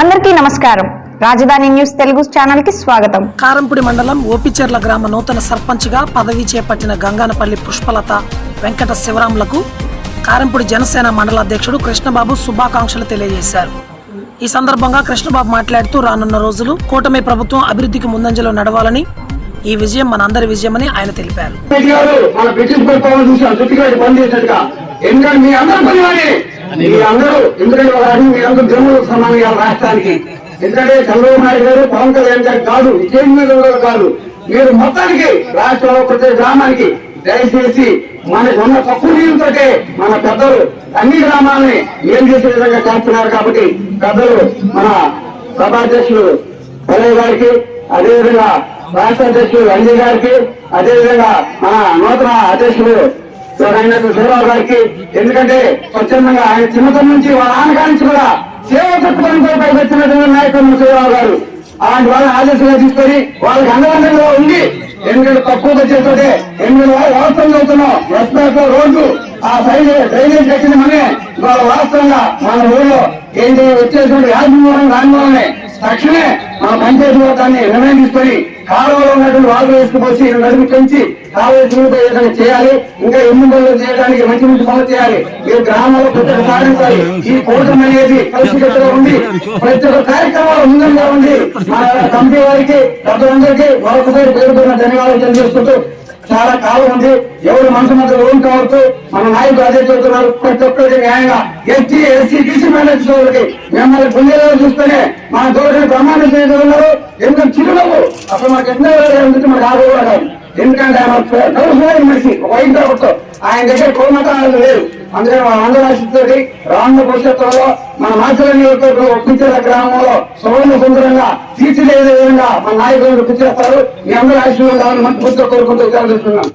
అందరికీ నమస్కారం. రాజధాని న్యూస్ తెలుగు ఛానల్కి స్వాగతం. కారంపూడి మండలం ఓపిచెర్ల గ్రామ నూతన సర్పంచ్గా పదవి చేపట్టిన గంగానపల్లి పుష్పలత వెంకట శివరాములకు కారంపూడి జనసేన మండల అధ్యక్షుడు కృష్ణబాబు శుభాకాంక్షలు తెలియజేశారు. ఈ సందర్భంగా కృష్ణబాబు మాట్లాడుతూ రానున్న రోజులు కూటమి ప్రభుత్వం అభివృద్ధికి ముందంజలో నడవాలని ఈ విజయం మనందరి విజయమని ఆయన తెలిపారు. ఎందుకంటే ఒక సమానం రాష్ట్రానికి. ఎందుకంటే చంద్రబాబు నాయుడు గారు పవన్ కళ్యాణ్ గారు కాదు విజయం మీద కాదు. మీరు మొత్తానికి రాష్ట్రంలో ప్రతి గ్రామానికి దయచేసి మనకు ఉన్న తక్కువ నీళ్ళతోటే మన పెద్దలు అన్ని గ్రామాలని ఏం చేసే విధంగా చేస్తున్నారు కాబట్టి పెద్దలు మన సభాధ్యక్షులు పల్లె గారికి అదేవిధంగా రాష్ట్ర అధ్యక్షుడు అంజయ్ గారికి అదేవిధంగా మన నూతన అధ్యక్షుడు అయినటువంటి శివరావు గారికి ఎందుకంటే స్వచ్ఛందంగా ఆయన చిన్నతనం నుంచి వాళ్ళ నాన్నగారి నుంచి కూడా సేవ చెప్పుకొని వచ్చినటువంటి నాయకుడు శివరావు గారు. అలాంటి వాళ్ళని ఆదేశంగా తీసుకొని వాళ్ళకి అండదండగా ఉండి ఎందుకంటే తక్కువ వచ్చేతోటే ఎనిమిది వాళ్ళు వాస్తవం చదువుతున్నాం. ఎస్పేట రోడ్డు ఆ సైడ్ డ్రైనేజ్ కట్టిన మనే వాళ్ళ వాస్తవంగా మన ఊళ్ళో ఏంటి వచ్చేటువంటి యాజమాన్యం రాజమూలనే తక్షణమే మన పంచాయతీ దాన్ని నిర్ణయం తీసుకొని కాలువలో ఉన్నటువంటి వాళ్ళు వేసుకుపోసి నడుపు పెంచి కాలువ విధంగా చేయాలి. ఇంకా ఎన్ని చేయడానికి మంచి మంచి పనులు చేయాలి. ఈ గ్రామాల్లో ప్రతి ఒక్క సాధించాలి. ఈ కూటమి అనేది కలిసికట్టుగా ఉండి ప్రతి ఒక్క కార్యక్రమాలు ముందంగా ఉండి మన కంపెనీ వారికి ప్రజలందరికీ మరొకసారి పేరుకున్న ధన్యవాదాలు తెలియజేసుకుంటూ చాలా కాలం ఉంది. ఎవరు మనసు మధ్య లోన్ కావచ్చు మన నాయకులు అదే చెబుతున్నారు. ప్రతి ఒక్కరికి న్యాయంగా ఎస్టీ ఎస్సీ బీసీ మైనార్టీ వాళ్ళకి మిమ్మల్ని గుండెలో చూస్తేనే మన దోషులు ప్రమాణం చేయగలరు ఎందుకంటే చిరునవ్వు? అసలు మాకు ఎన్నో ఎందుకు మాకు ఆగో ఎందుకంటే ఆయన మనిషి. ఒక వైద్య ఆయన దగ్గర కోమతాలు లేరు అందుకని మన ఆంధ్ర రాష్ట్రంతో రానున్న భవిష్యత్తులో మన మాచల నియోజకవర్గం ఒప్పించిన గ్రామంలో సువర్ణ సుందరంగా తీర్చిదే విధంగా మన నాయకులను ఒప్పించేస్తారు మీ అందరూ ఆశీర్వాదాలను మంచి కోరుకుంటూ కోరుకుంటూ విచారిస్తున్నాం